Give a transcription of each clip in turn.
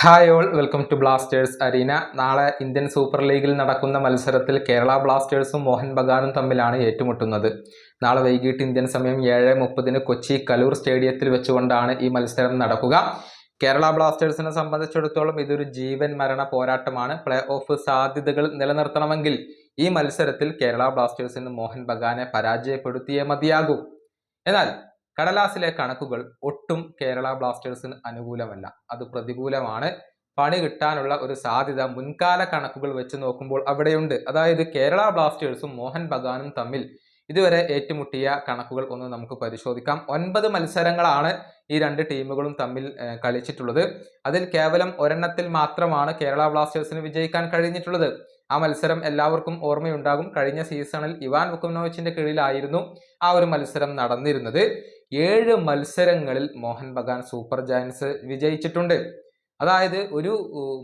Hi all welcome to Blasters arena നാളെ Indian super ലീഗിൽ നടക്കുന്ന മത്സരത്തിൽ കേരള ബ്ലാസ്റ്റേഴ്സും മോഹൻ ബഗാനും തമ്മിലാണ് ഏറ്റുമുട്ടുന്നത്. നാളെ വൈകിട്ട് ഇന്ത്യൻ സമയം ഏഴ് മുപ്പതിന് കൊച്ചി കലൂർ സ്റ്റേഡിയത്തിൽ വെച്ചുകൊണ്ടാണ് ഈ മത്സരം നടക്കുക. കേരള ബ്ലാസ്റ്റേഴ്സിനെ സംബന്ധിച്ചിടത്തോളം ഇതൊരു ജീവൻ മരണ പോരാട്ടമാണ്. പ്ലേ ഓഫ് സാധ്യതകൾ നിലനിർത്തണമെങ്കിൽ ഈ മത്സരത്തിൽ കേരള ബ്ലാസ്റ്റേഴ്സിന് മോഹൻ ബഗാനെ പരാജയപ്പെടുത്തിയേ മതിയാകൂ. എന്നാൽ കടലാസിലെ കണക്കുകൾ ഒട്ടും കേരള ബ്ലാസ്റ്റേഴ്സിന് അനുകൂലമല്ല. അത് പ്രതികൂലമാണ്. പണി കിട്ടാനുള്ള ഒരു സാധ്യത മുൻകാല കണക്കുകൾ വെച്ച് നോക്കുമ്പോൾ അവിടെയുണ്ട്. അതായത് കേരള ബ്ലാസ്റ്റേഴ്സും മോഹൻ ബഗാനും തമ്മിൽ ഇതുവരെ ഏറ്റുമുട്ടിയ കണക്കുകൾ ഒന്ന് നമുക്ക് പരിശോധിക്കാം. ഒൻപത് മത്സരങ്ങളാണ് ഈ രണ്ട് ടീമുകളും തമ്മിൽ കളിച്ചിട്ടുള്ളത്. അതിൽ കേവലം ഒരെണ്ണത്തിൽ മാത്രമാണ് കേരള ബ്ലാസ്റ്റേഴ്സിന് വിജയിക്കാൻ കഴിഞ്ഞിട്ടുള്ളത്. ആ മത്സരം എല്ലാവർക്കും ഓർമ്മയുണ്ടാകും. കഴിഞ്ഞ സീസണിൽ ഇവാൻ വുക്കുനോവിച്ചിന്റെ കീഴിലായിരുന്നു ആ ഒരു മത്സരം നടന്നിരുന്നത്. ഏഴ് മത്സരങ്ങളിൽ മോഹൻ ബഗാൻ സൂപ്പർ ജയൻസ് വിജയിച്ചിട്ടുണ്ട്. അതായത് ഒരു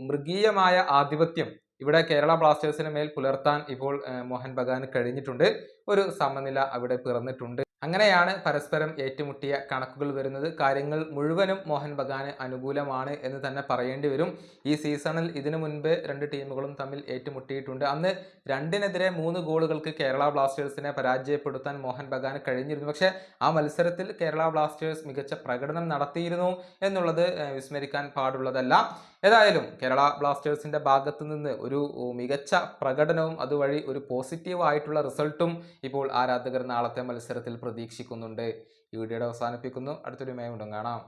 മൃഗീയമായ ആധിപത്യം ഇവിടെ കേരള ബ്ലാസ്റ്റേഴ്സിന് മേൽ പുലർത്താൻ ഇപ്പോൾ മോഹൻ ബഗാന് കഴിഞ്ഞിട്ടുണ്ട്. ഒരു സമനില അവിടെ പിറന്നിട്ടുണ്ട്. അങ്ങനെയാണ് പരസ്പരം ഏറ്റുമുട്ടിയ കണക്കുകൾ വരുന്നത്. കാര്യങ്ങൾ മുഴുവനും മോഹൻ ബഗാന് അനുകൂലമാണ് എന്ന് തന്നെ പറയേണ്ടി വരും. ഈ സീസണിൽ ഇതിനു മുൻപ് രണ്ട് ടീമുകളും തമ്മിൽ ഏറ്റുമുട്ടിയിട്ടുണ്ട്. അന്ന് രണ്ടിനെതിരെ മൂന്ന് ഗോളുകൾക്ക് കേരള ബ്ലാസ്റ്റേഴ്സിനെ പരാജയപ്പെടുത്താൻ മോഹൻ ബഗാന് കഴിഞ്ഞിരുന്നു. പക്ഷേ ആ മത്സരത്തിൽ കേരള ബ്ലാസ്റ്റേഴ്സ് മികച്ച പ്രകടനം നടത്തിയിരുന്നു എന്നുള്ളത് വിസ്മരിക്കാൻ പാടുള്ളതല്ല. ഏതായാലും കേരള ബ്ലാസ്റ്റേഴ്സിന്റെ ഭാഗത്തു നിന്ന് ഒരു മികച്ച പ്രകടനവും അതുവഴി ഒരു പോസിറ്റീവ് ആയിട്ടുള്ള റിസൾട്ടും ഇപ്പോൾ ആരാധകർ നാളത്തെ മത്സരത്തിൽ പ്രതീക്ഷിക്കുന്നുണ്ട്. ഈ വീഡിയോയുടെ അവസാനിപ്പിക്കുന്നു. അടുത്തൊരു മേ കാണാം.